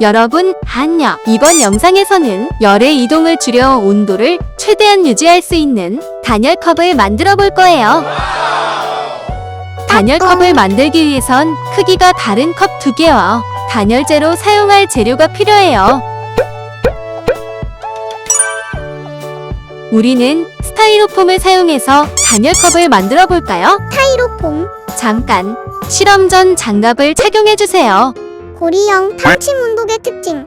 여러분, 안녕. 이번 영상에서는 열의 이동을 줄여 온도를 최대한 유지할 수 있는 단열 컵을 만들어 볼 거예요. 단열 컵을 만들기 위해선 크기가 다른 컵 두 개와 단열재로 사용할 재료가 필요해요. 우리는 스타이로폼을 사용해서 단열컵을 만들어 볼까요? 타이로폼, 잠깐 실험 전 장갑을 착용해 주세요. 고리형 탐침 운동의 특징.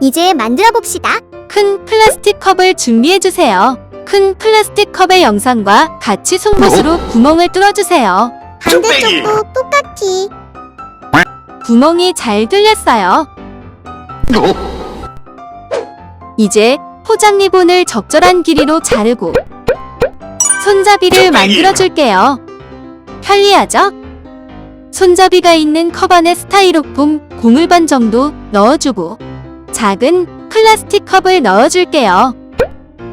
이제 만들어 봅시다. 큰 플라스틱 컵을 준비해 주세요. 큰 플라스틱 컵의 영상과 같이 송곳으로 구멍을 뚫어 주세요. 반대쪽도 똑같이. 구멍이 잘 뚫렸어요. 이제 포장 리본을 적절한 길이로 자르고 손잡이를 만들어 줄게요. 편리하죠? 손잡이가 있는 컵 안에 스타이로폼 공을 반 정도 넣어주고 작은 플라스틱 컵을 넣어줄게요.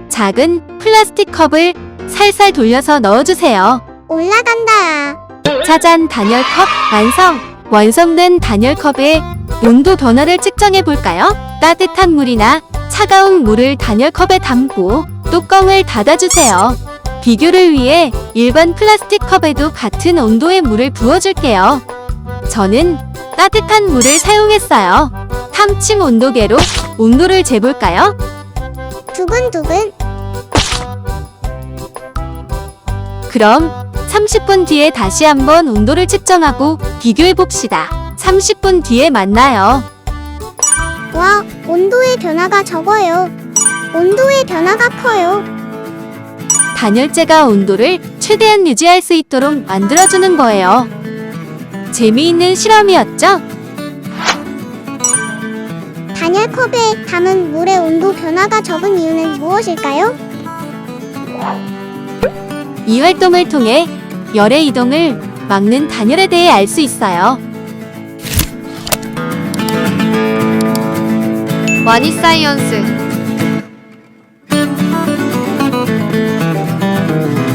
작은 플라스틱 컵을 살살 돌려서 넣어주세요. 올라간다. 짜잔 단열컵 완성! 완성된 단열컵의 온도 변화를 측정해 볼까요? 따뜻한 물이나 차가운 물을 단열컵에 담고 뚜껑을 닫아주세요. 비교를 위해 일반 플라스틱 컵에도 같은 온도의 물을 부어줄게요. 저는 따뜻한 물을 사용했어요. 탐침 온도계로 온도를 재볼까요? 두근두근. 그럼 30분 뒤에 다시 한번 온도를 측정하고 비교해 봅시다. 30분 뒤에 만나요. 와, 온도의 변화가 적어요. 온도의 변화가 커요. 단열재가 온도를 최대한 유지할 수 있도록 만들어주는 거예요. 재미있는 실험이었죠? 단열컵에 담은 물의 온도 변화가 적은 이유는 무엇일까요? 이 활동을 통해 열의 이동을 막는 단열에 대해 알 수 있어요. 와니 사이언스